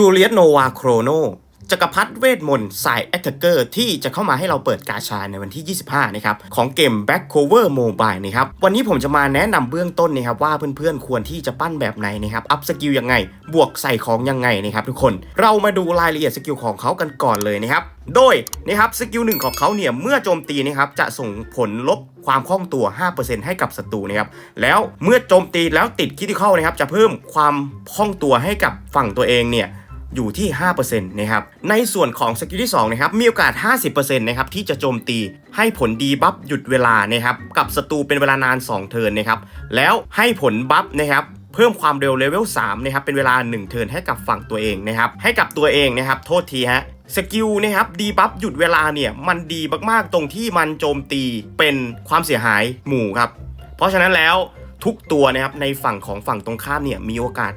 จูเลียสโนวาโครโนจักรพรรดิเวทมนต์สายแอตเทเกอร์ที่จะเข้ามาให้เราเปิดกาชาในวันที่ 25 นะครับ ของเกม Back Cover Mobile นะครับ วันนี้ผมจะมาแนะนำเบื้องต้นนะครับว่าเพื่อนๆ ควรที่จะปั้นแบบไหนนะครับ อัพสกิลยังไง บวกใส่ของยังไงนะครับทุกคน เรามาดูรายละเอียดสกิลของเขากันก่อนเลยนะครับ โดยนะครับสกิลหนึ่งของเขาเนี่ยเมื่อโจมตีนะครับจะส่งผลลบความคล่องตัว 5%ให้กับศัตรูนะครับ แล้วเมื่อโจมตีแล้วติดคิด i เข้านะครับจะเพิ่มความคล่องตัวให้กับฝั่งตัวเองเนี่ย อยู่ที่ 5%นะครับ ในส่วนของสกิลที่2นะครับ มีโอกาส 50%นะครับที่จะโจมตีให้ผลดีบัฟหยุดเวลานะครับ กับศัตรูเป็นเวลานาน 2 เทิร์นนะครับ แล้วให้ผลบัฟนะครับเพิ่มความเร็วเลเวล3นะครับเป็นเวลา 1 เทิร์นให้กับฝั่งตัวเองนะครับให้กับตัวเองนะครับโทษทีฮะสกิลนะครับดีบัฟหยุดเวลาเนี่ยมันดีมากๆตรงที่มันโจมตีเป็นความเสียหายหมู่ครับ เพราะฉะนั้นแล้วทุกตัวนะครับในฝั่งของฝั่งตรงข้ามเนี่ยมีโอกาส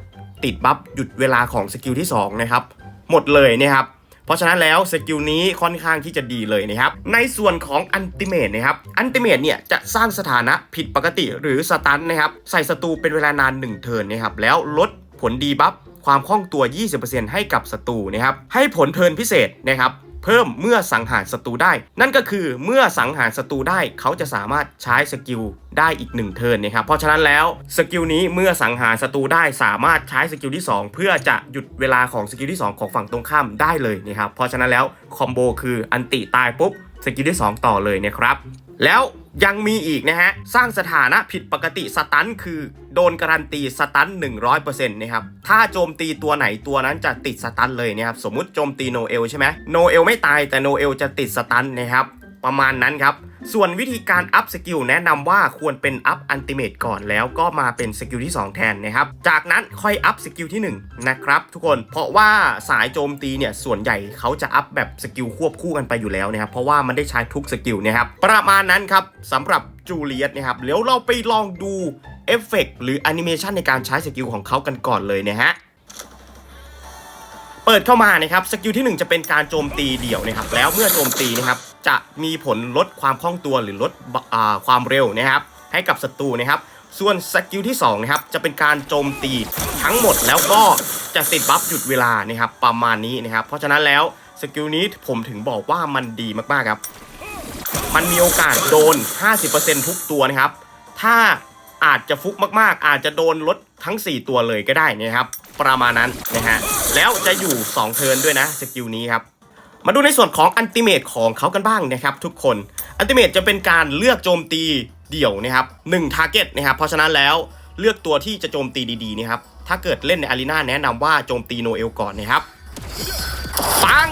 ติดบัฟหยุดเวลาของสกิลที่2นะครับหมดเลยนะครับเพราะฉะนั้นแล้วสกิลนี้ค่อนข้างที่จะดีเลยนะครับในส่วนของอันติเมตนะครับอันติเมตเนี่ยจะสร้างสถานะผิดปกติหรือสตันนะครับใส่ศัตรูเป็นเวลานาน 1 เทิร์นนะครับแล้วลดผลดีบัฟความคล่องตัว 20%ให้กับศัตรูนะครับให้ผลเทิร์นพิเศษนะครับ เพิ่มเมื่อสังหารศัตรูได้ นั่นก็คือเมื่อสังหารศัตรูได้เขาจะสามารถใช้สกิลได้อีก1เทิร์นนะครับเพราะฉะนั้นแล้วสกิลนี้เมื่อสังหารศัตรูได้สามารถใช้สกิลที่ 2 เพื่อจะหยุดเวลาของสกิลที่ 2 ของฝั่งตรงข้ามได้เลยนะครับเพราะฉะนั้นแล้วคอมโบคืออันติตายปุ๊บสกิลที่ 2 ต่อเลยนะครับแล้ว ยังมีอีกนะฮะ สร้างสถานะผิดปกติสตันคือโดนการันตีสตัน100%นะครับ ถ้าโจมตีตัวไหนตัวนั้นจะติดสตันเลยนะครับ สมมุติโจมตีโนเอลใช่ไหมโนเอลไม่ตายแต่โนเอลจะติดสตันนะครับ ประมาณนั้นครับ ส่วนวิธีการอัพสกิลแนะนำว่าควรเป็นอัพอันติเมตก่อนแล้วก็มาเป็นสกิลที่ 2 แทนนะครับ จากนั้นค่อยอัพสกิลที่ 1 นะครับทุกคนเพราะว่าสายโจมตีเนี่ยส่วนใหญ่เขาจะอัพแบบสกิลควบคู่กันไปอยู่แล้วนะครับเพราะว่ามันได้ใช้ทุกสกิลนะครับประมาณนั้นครับสำหรับจูเลียสนะครับเดี๋ยวเราไปลองดูเอฟเฟกต์หรือแอนิเมชันในการใช้สกิลของเขากันก่อนเลยนะฮะเปิดเข้ามานะครับสกิลที่ 1 จะเป็นการโจมตีเดี่ยวนะครับแล้วเมื่อโจมตีนะครับ จะมีผลลดความคล่องตัวหรือลดอความเร็วนะครับให้กับศัตรูนะครับ ส่วนสกิลที่2นะครับจะเป็นการโจมตีทั้งหมดแล้วก็จะติดบัฟหยุดเวลานะครับประมาณนี้นะครับ เพราะฉะนั้นแล้วสกิลนี้ผมถึงบอกว่ามันดีมากๆครับ มันมีโอกาสโดน 50%ทุกตัวนะครับ ถ้าอาจจะฟุกมากๆ อาจจะโดนลดทั้ง 4 ตัวเลยก็ได้นะครับ ประมาณนั้นนะฮะแล้วจะอยู่ 2 เทิร์นด้วยนะสกิลนี้ครับ มาดูในส่วนของอันติเมตของเขากันบ้างนะครับทุกคนอันติเมตจะเป็นการเลือกโจมตีเดี่ยวนะครับ1 target นะครับเพราะฉะนั้นแล้วเลือกตัวที่จะโจมตีดีๆนะครับถ้าเกิดเล่นในอารีนาแนะนำว่าโจมตีโนเอลก่อนนะครับปัง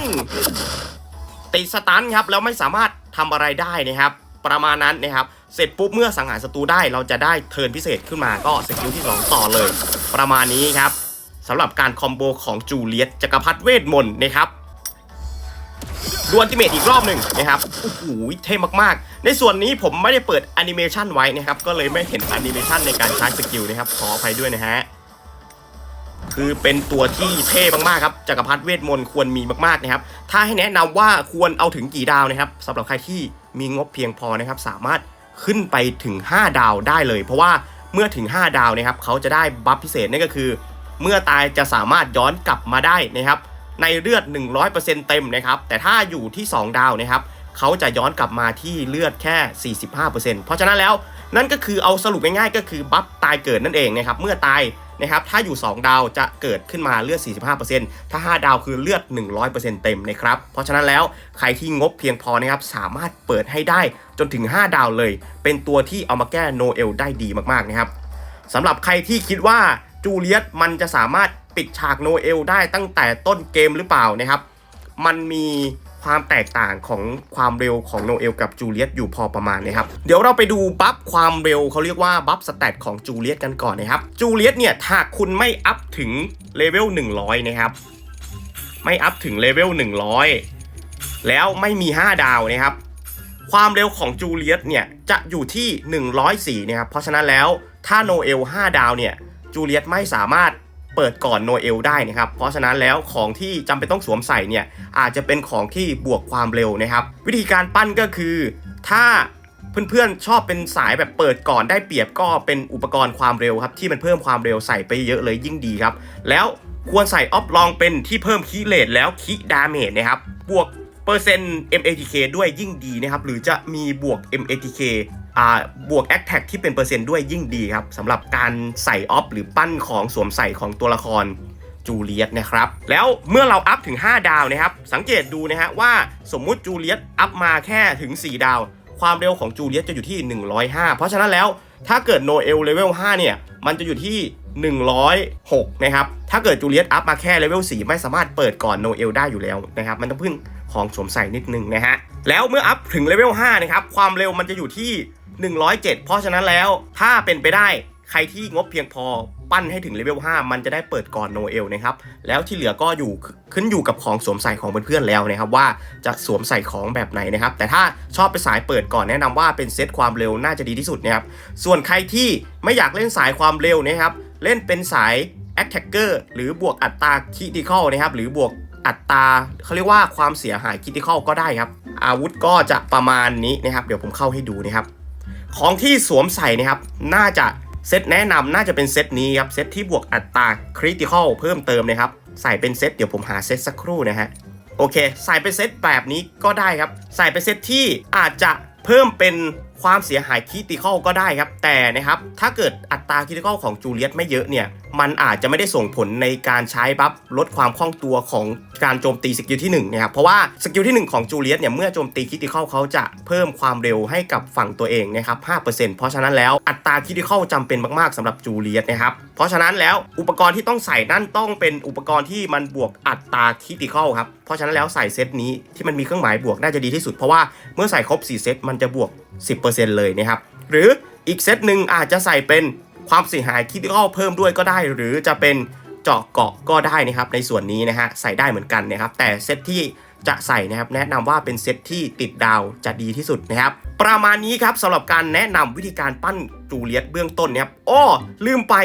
ติดสตันครับแล้วไม่สามารถทำอะไรได้นะครับ ประมาณนั้นนะครับ เสร็จปุ๊บเมื่อสังหารศัตรูได้เราจะได้เทิร์นพิเศษขึ้นมาก็สกิลที่ 2 ต่อเลย ประมาณนี้ครับสำหรับการคอมโบของจูเลียตจักรพรรดิเวทมนต์นะครับ ดวลติเมตอีกรอบหนึ่งนะครับโอ้โหเท่มากๆ ในส่วนนี้ผมไม่ได้เปิดแอนิเมชันไว้นะครับ ก็เลยไม่เห็นแอนิเมชันในการใช้สกิลนะครับ ขออภัยด้วยนะฮะ คือเป็นตัวที่เท่มากๆครับจักรพรรดิเวทมนต์ควรมีมากๆนะครับ ถ้าให้แนะนำว่าควรเอาถึงกี่ดาวนะครับสำหรับใครที่มีงบเพียงพอนะครับ สามารถขึ้นไปถึง 5 ดาวได้เลย เพราะว่าเมื่อถึง 5 ดาวนะครับเขาจะได้บัฟพิเศษนั่นก็คือ เมื่อตายจะสามารถย้อนกลับมาได้นะครับ ในเลือด 100%เต็มนะครับแต่ถ้าอยู่ที่ 2 ดาวนะครับเขาจะย้อนกลับมาที่เลือดแค่ 45%เพราะฉะนั้นแล้วนั่นก็คือเอาสรุปง่ายๆ ก็คือบัฟตายเกิดนั่นเองนะครับเมื่อตายนะครับถ้าอยู่ 2 ดาวจะเกิดขึ้นมาเลือด 45%ถ้า 5 ดาวคือเลือด 100%เต็มนะครับเพราะฉะนั้นแล้วใครที่งบเพียงพอนะครับสามารถเปิดให้ได้จนถึง 5 ดาวเลย เป็นตัวที่เอามาแก้โนเอลได้ดีมากๆนะครับสำหรับใครที่คิดว่าจูเลียตมันจะสามารถ ปิดฉากโนเอลได้ตั้งแต่ต้นเกมหรือเปล่านะครับ มันมีความแตกต่างของความเร็วของโนเอลกับจูเลียตอยู่พอประมาณนะครับ เดี๋ยวเราไปดูบัฟความเร็วเขาเรียกว่าบัฟสเตตของจูเลียตกันก่อนนะครับ จูเลียตเนี่ยถ้าคุณไม่อัพถึงเลเวล100 นะครับ ไม่อัพถึงเลเวล100 แล้วไม่มี 5 ดาวนะครับ ความเร็วของจูเลียตเนี่ยจะอยู่ที่ 104 นะครับ เพราะฉะนั้นแล้วถ้าโนเอล5ดาวเนี่ยจูเลียตไม่สามารถ เปิดก่อนโนเอลได้นะครับ เพราะฉะนั้นแล้วของที่จำเป็นต้องสวมใส่เนี่ยอาจจะเป็นของที่บวกความเร็วนะครับ วิธีการปั้นก็คือ ถ้าเพื่อนๆชอบเป็นสายแบบเปิดก่อนได้เปรียบก็เป็นอุปกรณ์ความเร็วครับ ที่มันเพิ่มความเร็วใส่ไปเยอะเลยยิ่งดีครับ แล้วควรใส่ออฟลองเป็นที่เพิ่มคีเลทแล้วคีดาเมจนะครับบวกเปอร์เซ็นต์ MATK ด้วยยิ่งดีนะครับ หรือจะมีบวก MATK อ่า บวก a t t a c ที่เป็นเปอร์เซ็นต์ด้วยยิ่งดีครับสำหรับการใส่ออฟหรือปั้นของสวมใส่ของตัวละครจูเลียตนะครับ แล้วเมื่อเราอัพถึง 5 ดาวนะครับ สังเกตดูนะฮะว่าสมมุติจูเลียตอัพมาแค่ถึง 4 ดาว ความเร็วของจูเลียตจะอยู่ที่ 105 เพราะฉะนั้นแล้วถ้าเกิดโนเอลเลเวล5เนี่ย มันจะอยู่ที่ 106 นะครับ ถ้าเกิดจูเลียตอัพมาแค่เลเวล4ไม่สามารถเปิดก่อนโนเอลได้อยู่แล้วนะครับ มันต้องพึ่งของสวมใส่นิดนึงนะฮะ แล้วเมื่ออัพถึงเลเวล5นะครับ ความเร็วมันจะอยู่ที่ 107 เพราะฉะนั้นแล้วถ้าเป็นไปได้ใครที่งบเพียงพอปั้นให้ถึงเลเวล 5 มันจะได้เปิดก่อนโนเอลนะครับ แล้วที่เหลือก็อยู่ขึ้นอยู่กับของสวมใส่ของเพื่อนๆแล้วนะครับ ว่าจะสวมใส่ของแบบไหนนะครับ แต่ถ้าชอบไปสายเปิดก่อนแนะนำว่าเป็นเซตความเร็วน่าจะดีที่สุดนะครับ ส่วนใครที่ไม่อยากเล่นสายความเร็วนะครับ เล่นเป็นสาย Attacker หรือบวกอัตราคิติคอลนะครับ หรือบวกอัตราเขาเรียกว่าความเสียหายคิติคอลก็ได้ครับ อาวุธก็จะประมาณนี้นะครับ เดี๋ยวผมเข้าให้ดูนะครับ ของที่สวมใส่นะครับน่าจะเซตแนะนำน่าจะเป็นเซตนี้ครับเซตที่บวกอัตราคริติคอลเพิ่มเติมนะครับใส่เป็นเซตเดี๋ยวผมหาเซตสักครู่นะฮะโอเค ใส่เป็นเซตแบบนี้ก็ได้ครับ ใส่เป็นเซตที่อาจจะเพิ่มเป็นความเสียหายคริติคอลก็ได้ครับ แต่นะครับถ้าเกิดอัตราคริติคอลของจูเลียตไม่เยอะเนี่ยมันอาจจะไม่ได้ส่งผลในการใช้บัฟลดความคล่องตัวของการโจมตีสกิลที่1นะครับเพราะว่าสกิลที่ 1 ของจูเลียตเนี่ยเมื่อโจมตีคิติคอลเขาจะเพิ่มความเร็วให้กับฝั่งตัวเองนะครับ5%เพราะฉะนั้นแล้วอัตราคิติคอลจำเป็นมากๆสำหรับจูเลียตนะครับเพราะฉะนั้นแล้วอุปกรณ์ที่ต้องใส่นั่นต้องเป็นอุปกรณ์ที่มันบวกอัตราคิติคอลครับเพราะฉะนั้นแล้วใส่เซตนี้ที่มันมีเครื่องหมายบวกน่าจะดีที่สุดเพราะว่าเมื่อใส่ครบ4เซตมันจะบวก 10%เลยนะครับหรืออีกเซตหนึ่งอาจจะใส่เป็น ความเสียหายคิดข้อเพิ่มด้วยก็ได้ หรือจะเป็นเจาะเกาะก็ได้นะครับ ในส่วนนี้นะฮะใส่ได้เหมือนกันนะครับ แต่เซตที่จะใส่นะครับแนะนำว่าเป็นเซตที่ติดดาวจะดีที่สุดนะครับ ประมาณนี้ครับสำหรับการแนะนำวิธีการปั้นจูเลียตเบื้องต้นนะครับอ้อลืมไป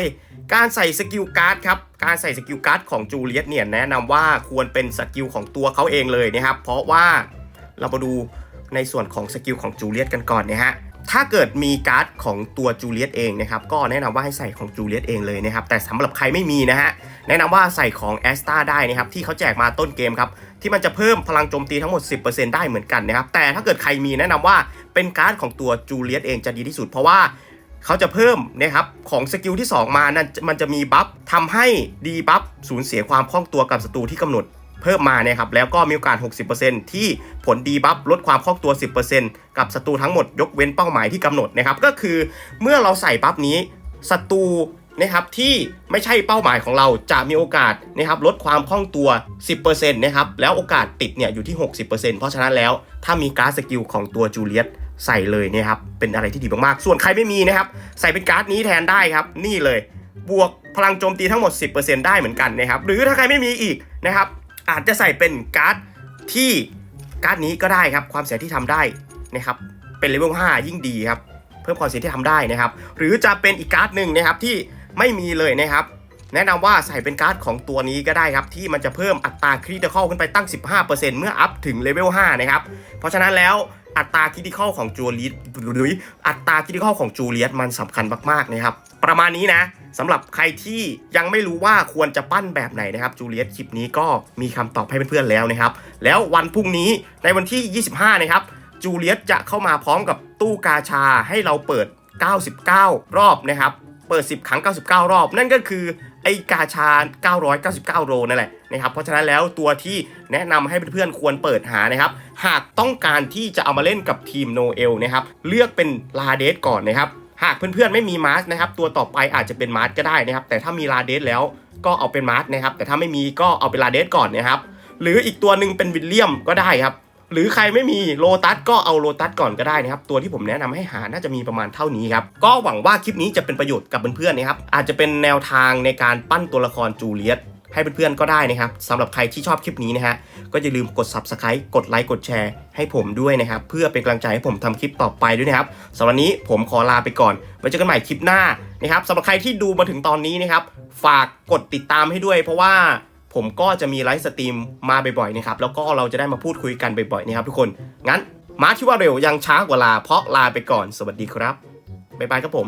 การใส่สกิลการ์ดครับ การใส่สกิลการ์ดของจูเลียตเนี่ยแนะนำว่าควรเป็นสกิลของตัวเขาเองเลยนะครับ เพราะว่าเรามาดูในส่วนของสกิลของจูเลียตกันก่อนนะฮะ ถ้าเกิดมีการ์ดของตัวจูเลียตเองนะครับก็แนะนำว่าให้ใส่ของจูเลียตเองเลยนะครับแต่สำหรับใครไม่มีนะฮะแนะนำว่าใส่ของแอสตาได้นะครับที่เขาแจกมาต้นเกมครับที่มันจะเพิ่มพลังโจมตีทั้งหมด 10%ได้เหมือนกันนะครับแต่ถ้าเกิดใครมีแนะนำว่าเป็นการ์ดของตัวจูเลียตเองจะดีที่สุด เพราะว่าเขาจะเพิ่มนะครับของสกิลที่ 2 มานั่นมันจะมีบัฟทำให้ดีบัฟสูญเสียความคล่องตัวกับศัตรูที่กำหนด เพิ่มมาเนี่ยครับแล้วก็มีโอกาส 60%ที่ผลดีบัฟลดความคล่องตัว 10%กับศัตรูทั้งหมดยกเว้นเป้าหมายที่กำหนดนะครับก็คือเมื่อเราใส่บัฟนี้ศัตรูนะครับที่ไม่ใช่เป้าหมายของเราจะมีโอกาสนะครับลดความคล่องตัว 10%นะครับแล้วโอกาสติดเนี่ยอยู่ที่ 60%เพราะฉะนั้นแล้วถ้ามีการ์ดสกิลของตัวจูเลียตใส่เลยเนะครับเป็นอะไรที่ดีมากๆ ส่วนใครไม่มีนะครับใส่เป็นการ์ดนี้แทนได้ครับนี่เลย บวกพลังโจมตีทั้งหมด 10%ได้เหมือนกันนะครับหรือถ้าใครไม่มีอีกนะครับ อาจจะใส่เป็นการ์ดที่การ์ดนี้ก็ได้ครับความเสียที่ทำได้นะครับเป็นเลเวล5ยิ่งดีครับเพิ่มความเสียที่ทำได้นะครับ หรือจะเป็นอีกการ์ดหนึ่งนะครับที่ไม่มีเลยนะครับแนะนำว่าใส่เป็นการ์ดของตัวนี้ก็ได้ครับที่มันจะเพิ่มอัตราคริติคอลขึ้นไปตั้ง 15%เมื่ออัพถึงเลเวล5นะครับเพราะฉะนั้นแล้ว อัตราคริติคอลของจูเลียตหรืออัตราคริติคอลของจูเลียตมันสำคัญมากๆนะครับ ประมาณนี้นะสำหรับใครที่ยังไม่รู้ว่าควรจะปั้นแบบไหนนะครับจูเลียตคลิปนี้ก็มีคำตอบให้เพื่อนๆแล้วนะครับ แล้ววันพรุ่งนี้ในวันที่ 25 นะครับจูเลียตจะเข้ามาพร้อมกับตู้กาชาให้เราเปิด 99 รอบนะครับ เปิด 10 ครั้ง 99 รอบ นั่นก็คือ ไอกาชา 999 โรนั่นแหละนะครับเพราะฉะนั้นแล้วตัวที่แนะนำให้เพื่อนๆควรเปิดหานะครับ หากต้องการที่จะเอามาเล่นกับทีมโนเอลนะครับเลือกเป็นลาเดสก่อนนะครับหากเพื่อนๆไม่มีมาร์สนะครับตัวต่อไปอาจจะเป็นมาร์สก็ได้นะครับ แต่ถ้ามีลาเดสแล้วก็เอาเป็นมาร์สนะครับ แต่ถ้าไม่มีก็เอาเป็นลาเดสก่อนนะครับ หรืออีกตัวหนึ่งเป็นวิลเลียมก็ได้ครับ หรือใครไม่มีโลตัสก็เอาโลตัสก่อนก็ได้นะครับ ตัวที่ผมแนะนำให้หาน่าจะมีประมาณเท่านี้ครับ ก็หวังว่าคลิปนี้จะเป็นประโยชน์กับเพื่อนๆนะครับ อาจจะเป็นแนวทางในการปั้นตัวละครจูเลียตให้เพื่อนๆก็ได้นะครับสำหรับใครที่ชอบคลิปนี้นะฮะก็อย่าลืมกด subscribe กดไลค์กดแชร์ให้ผมด้วยนะครับ เพื่อเป็นกำลังใจให้ผมทำคลิปต่อไปด้วยนะครับสำหรับนี้ผมขอลาไปก่อนไว้เจอกันใหม่คลิปหน้านะครับสำหรับใครที่ดูมาถึงตอนนี้นะครับ ฝากกดติดตามให้ด้วย เพราะว่า ผมก็จะมีไลฟ์สตรีมมาบ่อยๆนะครับแล้วก็เราจะได้มาพูดคุยกันบ่อยๆนะครับทุกคนงั้นมาที่ว่าเร็วยังช้ากว่าลาเพราะลาไปก่อนสวัสดีครับบ๊ายบายครับผม